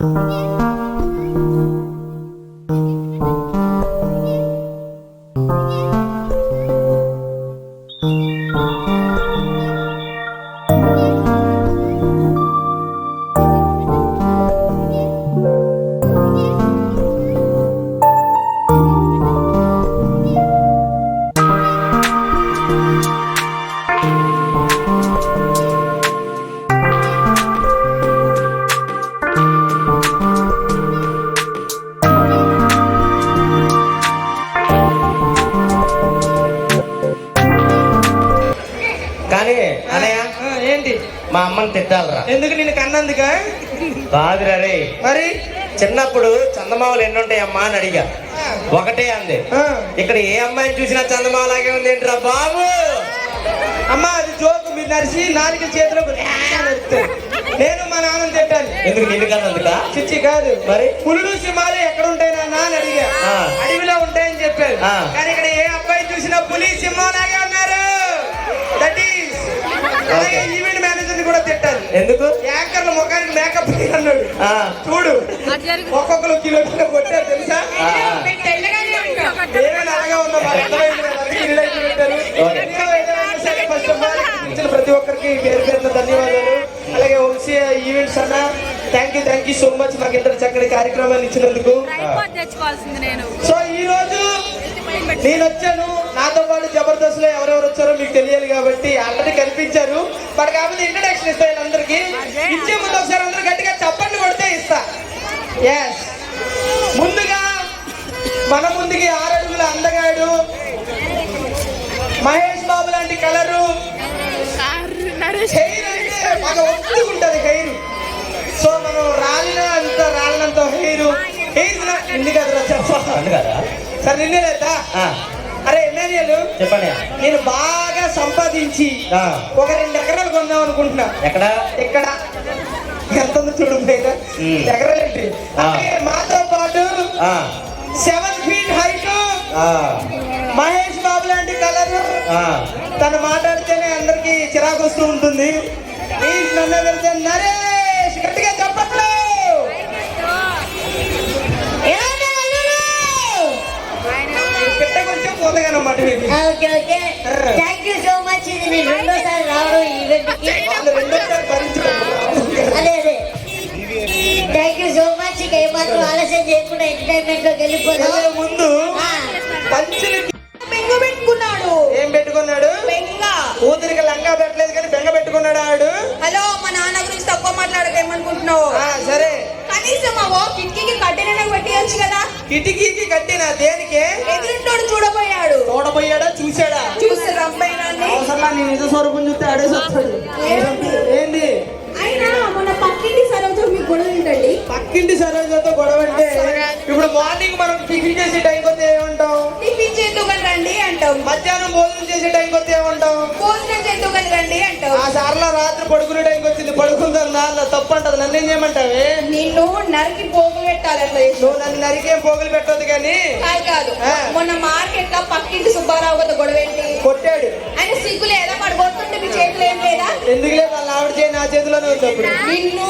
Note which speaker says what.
Speaker 1: కానీ
Speaker 2: ఏంటి
Speaker 1: మా అమ్మని తిట్టాలరా.
Speaker 2: ఎందుకు నేను కన్నందుక?
Speaker 1: కాదురా రే.
Speaker 2: మరి?
Speaker 1: చిన్నప్పుడు చందమామలు ఎన్ని ఉంటాయమ్మా అని అడిగా. ఒకటే అంది. ఇక్కడ ఏ అమ్మాయిని చూసినా చందమామలాగే ఉంది ఏంట్రా బాబు?
Speaker 2: అమ్మ అది జోకు. మీరు నరిసి నాలుగు చేతిలో. నేను మా నాన్నని తిట్టాను
Speaker 1: ఎందుకు నిన్ను కన్నందుక?
Speaker 2: చిచ్చి కాదు.
Speaker 1: మరి?
Speaker 2: పులులు సింహాలు ఎక్కడ ఉంటాయి నాన్న అని అడిగా. అడవిలో ఉంటాయని చెప్పారు. కానీ ఇక్కడ ఏ అబ్బాయి చూసినా పులి సింహం లాగే ఉన్నారు దట్ ఈస్ అలాగే
Speaker 1: ఎందుకు?
Speaker 2: యాంకర్ల ముఖానికి మేకప్ అన్నాడు చూడు ఒక్కొక్కరు కిలో కిలో కొట్టారు తెలుసా. నేనే ఉన్నా అర్థమైంది ఇచ్చిన ప్రతి ఒక్కరికి పేరు పేరున ధన్యవాదాలు. అలాగే వంశీ ఈవెంట్స్ అన్న thank you thank you so much మాకు ఇంత చక్కటి కార్యక్రమాన్ని ఇచ్చినందుకు. సో ఈ రోజు నేను వచ్చాను. నాతో పాటు జబర్దస్త్లో ఎవరెవరు వచ్చారో మీకు తెలియాలి కాబట్టి ఆల్రెడీ కనిపించారు. మరి కాబట్టి ఇంట్రడక్షన్ ఇస్తా వీళ్ళందరికీ ఇచ్చే ముందు ఒకసారి అందరూ గట్టిగా చప్పట్లు కొడితే ఇస్తా. ఎస్ ముందుగా మన ముందుకి ఆరడుగుల అందగాడు మహేష్ బాబు లాంటి కలరు. హెయిర్ అంటే బాగా ఒత్తుకుంటది హెయిర్. సో మనం రాలిన అంత రాలినంత హెయిర్. హెయిర్ ఎందుకు చెప్పాలి
Speaker 1: అందు కదా
Speaker 2: సరే నిన్నే లేదా అరే ఎన్నయ్యలు
Speaker 1: చెప్పండి.
Speaker 2: నేను బాగా సంపాదించి ఒక రెండు ఎకరాలు కొందాం అనుకుంటున్నా.
Speaker 1: ఎక్కడ?
Speaker 2: ఇక్కడ. ఎంత చూడు. ఎకరాలేంటి మాతో పాటు seven feet height Mahesh Babu లాంటి కలర్. తను మాట్లాడితేనే అందరికి చిరాకు వస్తూ ఉంటుంది. నన్ను వెళ్తే Naresh!
Speaker 3: Okay okay. Thank you so much ఇది నేను రెండోసారి రావడం ఈవెంట్కి.
Speaker 2: వాళ్ళు రెండోసారి భరించుకోవాలి
Speaker 3: అదే అదే. థ్యాంక్ యూ సో మచ్ ఇక ఏమాత్రం ఆలస్యం చేయకుండా ఎంటర్టైన్మెంట్లోకి వెళ్ళిపోదాం.
Speaker 2: వెళ్ళే ముందు
Speaker 3: బెంగ పెట్టుకున్నాడు.
Speaker 2: ఏం పెట్టుకున్నాడు?
Speaker 3: బెంగ.
Speaker 2: కూతురికి లంగా పెట్టలేదు కానీ బెంగ పెట్టుకున్నాడు ఆడు?
Speaker 3: హలో మా నాన్న గురించి తక్కువ మాట్లాడక ఏమనుకుంటున్నావు?
Speaker 2: ఆ, సరే.
Speaker 3: కనీసం మా కిటికీకి కట్టెనైనా పెట్టియచ్చు కదా?
Speaker 2: కిటికీకి కట్టిన దేనికి?
Speaker 3: ఎదురింటోడు చూడబోయాడు.
Speaker 2: తోడపోయాడా చూశాడా?
Speaker 3: చూస్తే రంపైనాన్ని
Speaker 2: అవసరం నేను నిజ స్వరూపం చూస్తే ఆడే వస్తాడు. ఏంది
Speaker 3: అయినా మన పక్కింటి సరోజు మీకు గొడవ ఏంటండి?
Speaker 2: పక్కింటి సరోజతో గొడవ అంటే ఇప్పుడు మార్నింగ్ మనం టిఫిన్ చేసే టైం కొద్ది ఏమంటాం?
Speaker 3: టిఫిన్ చేద్దుకని రండి అంటాం.
Speaker 2: మధ్యాహ్నం భోజనం చేసే టైం కొద్ది ఏమంటాం?
Speaker 3: భోజనం చేద్దుకని రండి అంటాం.
Speaker 2: ఆ సార్లో రాత్రి పడుకునే టైంకి పడుకుందాం దానిలో తప్పు అంటది నన్ను ఏం చేయమంటావే?
Speaker 3: నిన్ను నరికి పోగు పెట్టాలి అట్లా చేసి.
Speaker 2: నువ్వు నన్ను నరికేం పోగులు పెట్టొద్దు కానీ.
Speaker 3: కాదు కాదు.
Speaker 2: ఆ.
Speaker 3: మొన్న మార్కెట్లో పక్కింటి సుబ్బారావు గారితో గొడవ ఏంటి?
Speaker 2: కొట్టాడు.
Speaker 3: ఆయన సిగ్గులు ఎలా పడబోతుంటే మీ చేతులు ఏం లేదా?
Speaker 2: ఎందుకు లేదు వాళ్ళ ఆవిడ చేయి నా చేతిలోనే ఉంది అప్పుడు?
Speaker 3: నిన్ను